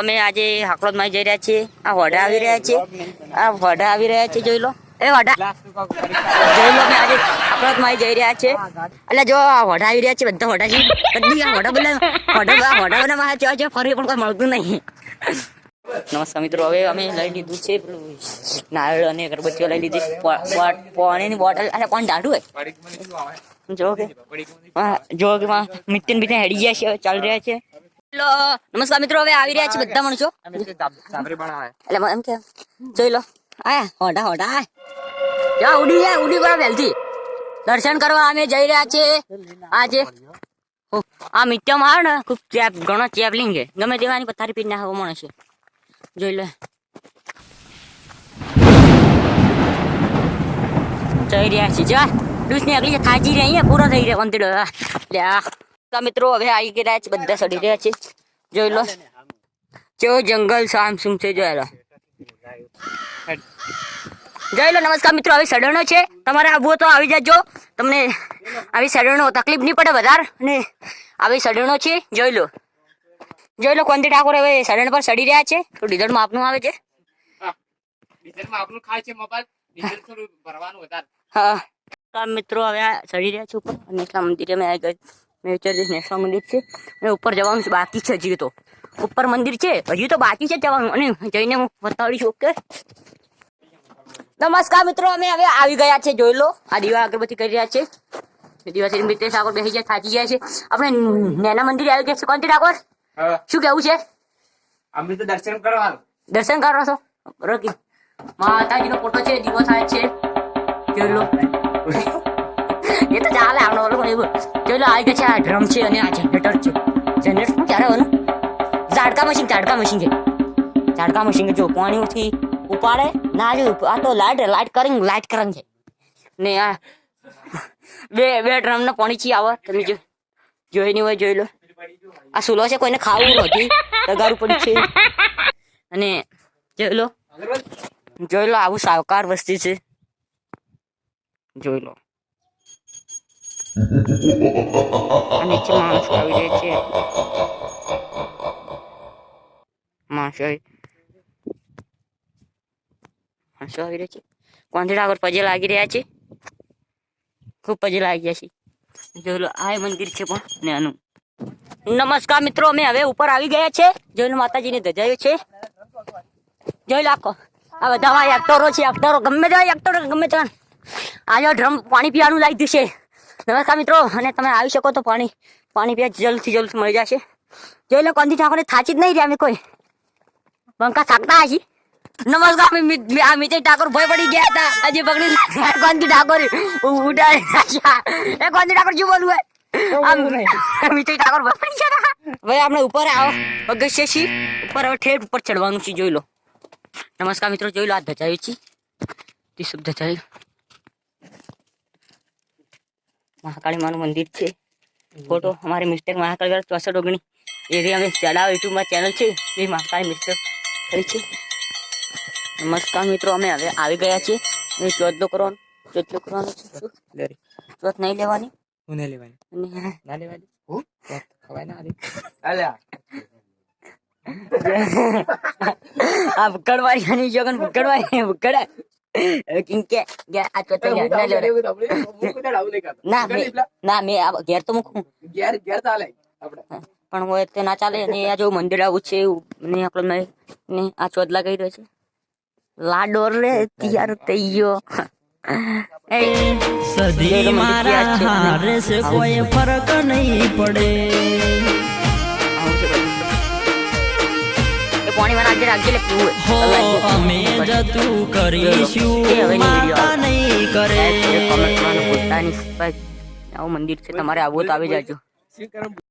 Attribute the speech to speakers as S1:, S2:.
S1: અમે આજે હાકલોદમાં જઈ રહ્યા છીએ. આ વડા આવી રહ્યા છે. આ વડા આવી રહ્યા છે જોઈ લો. એ વડા. જોઈ લો આજે હાકલોદમાં જઈ રહ્યા છે. એટલે જો આ વડા આવી રહ્યા છે બધા વડા છે. બધી આ વડા બોલે વડા આ વડા બનાવવા છે આજે ફરી પણ કોઈ મળતું નહીં. નમસ્કાર મિત્રો હવે અમે લઈ લીધું છે નારળ અને અગરબત્તીઓ લઈ લીધી. પાણીની બોટલ અને કોણ દાઢું હોય? જો કે. હા, જો કે માં બીજા હેડી ગયા છે ચાલી રહ્યા છે. લો નમસ્કાર મિત્રો હવે આવી રહ્યા છે બધા માણસો. એટલે એમ કે જોઈ લો આયા હોડા હોડા આય. જા ઉડી જાય ઉડી બરા વેલથી દર્શન કરવા અમે જઈ રહ્યા છે. આજે આ મિત્યમ આવે ને ખૂબ ચેપ ઘણો ચેપલિંગ છે. ગમે તેવાની પથારી પીને ના માણસ છે. જોઈ લે. જઈ રહ્યા છે. જા ડૂસની અગલી થાજી રહી પૂરો થઈ રહ્યો અંતડો. લે આ. તો મિત્રો હવે આવી ગયા છે બધા સડી રહ્યા છે. જોઈ લો. જો જંગલ સામસુમ છે જોઈ લો. જોઈ લો નમસ્કાર મિત્રો આવી સડણો છે. તમારે આવવું તો આવી જાજો. તમને આવી સડણો તકલીફ નહીં પડે વધારે. અને આવી સડણો છે જોઈ લો. જોઈ લો કોંતી ઠાકોર હવે સડણ પર સડી રહ્યા છે. તો ડીઝલ માપનું આવે છે.
S2: ડીઝલમાં આપણું ખાય છે મોબાઈલ ડીઝલ થોડું ભરવાનું વધારે.
S1: હા. તો મિત્રો હવે સડી રહ્યા છે ઉપર. અને એટલા મંદિરે મેં આવી ગઈ મેં વિચાર્યું નેસવા મંદિર છે. અને ઉપર જવાનું છે બાકી છે હજી તો. ઉપર મંદિર છે હજી તો બાકી છે જવાનું. અને જઈને હું બતાવીશ ઓકે? નમસ્કાર મિત્રો અમે હવે આવી ગયા છે જોઈ લો. આ દીવા અગરબત્તી કરી રહ્યા છે. દિવસે મિત્ર ઠાકોર બેસી જાય થાકી ગયા છે. આપણે નેના મંદિર આવી ગયા છે કોણ ઠાકોર? શું કેવું છે?
S2: અમે તો દર્શન કરવા
S1: દર્શન કરો છો? રોકી માતાજીનો ફોટો છે દીવો થાય છે. જોઈ લો. આપણો ઓલો એવું જોઈ લો આવી ગયા છે, આ ડ્રમ છે અને આ જનરેટર છે. જનરેટર શું ક્યારે હોય ઝાડકા મશીન ઝાડકા મશીન છે. ઝાડકા મશીન જો પાણીથી ઉપાડે ના જો આ તો લાઈટ લાઈટ કરીને લાઈટ કરન છે. ને આ બે બે ડ્રમ ને પાણી છી આવે, તમે જો જોઈ નહીં હોય જોઈ લો આ સુલો છે, કોઈને ખાવું નથી. તગારું પડી છે. અને જોઈ લો જોઈ લો આવું સાવકાર વસ્તી છે. જોઈ લો આ નીચે માણસો આવી રહ્યા છે માણસો આવી માણસો આવી રહ્યા છે કોંધડા આગળ પજે લાગી રહ્યા છે ખૂબ પજે લાગી ગયા છે જોઈ લો આ મંદિર છે પણ ને આનું નમસ્કાર મિત્રો અમે હવે ઉપર આવી ગયા છે જોઈ લો માતાજીની ધજાયો છે જોઈ લાખો આ બધા એક્ટરો છે એક્ટરો ગમે તેવા એક્ટરો ગમે ત્યાં આજે ડ્રમ પાણી પીવાનું લાવી દીધું છે નમસ્કાર મિત્રો અને તમે આવી શકો તો પાણી પાણી પીવા જલ્દથી જલ્દ મળી જશે. જોઈ લો કોંદી ઠાકોર થાચી જ નહીં રહ્યા અમે કોઈ. બંકા થાકતા હજી નમસ્કાર અમે આ મિતેશ ઠાકોર ભય પડી ગયા હતા. હજી પકડી કોંદી ઠાકોર ઉડાડી એ કોંદી ઠાકોર શું બોલવું હે? આમ મિતેશ ઠાકોર ભય પડી ગયા. હવે આપણે ઉપર આવો. પગથિયે છી ઉપર હવે ઠેઠ ઉપર ચડવાનું છે જોઈ લો. નમસ્કાર મિત્રો જોઈ લો આ ધજાયું છે. તે શુભ ધજાયું. મહાકાળી માનું મંદિર છે. ફોટો અમારે મિસ્ટેક મહાકાળી ચોસઠ ઓગણી. એવી અમે ચડાવ યુટ્યુબમાં ચેનલ છે. એ મહાકાળી મિસ્ટેક કરી છે. નમસ્કાર મિત્રો અમે હવે આવી ગયા છીએ. અને ચોથલો કરવાનો ચોથલો કરવાનો છે ચોથ નહીં લેવાની.
S2: હું નહીં લેવાની? ના લેવાની? હું? ખવાય ના અલ્યા.
S1: આ ભૂકડવાની જોગન ભૂકડવાળી ભૂકડ કિંકે ગયા આ ચોથો યાદ ના લેવડાય. ના મેં ના મેં આ ઘેર તો મૂકું
S2: ઘેર ઘેર ચાલે આપણે
S1: પણ હોય તે ના ચાલે અને આ જો મંદિર આવું છે એવું ને આપણે ને આ ચોદલા કહી રહ્યો છે લાડોર રે તૈયાર થઈ ગયો એ
S3: સદી મારા હારે કોઈ ફરક નહીં પડે
S1: પાણી માં નાખજે રાખજે એટલે પીવું
S3: અમે જતું કરીશું
S1: એ હવે ની
S3: માતા નહીં કરે.
S1: એ કરવાનું ભૂલતા નહીં. આવું મંદિર છે તમારે આવો તો આવી જાજો.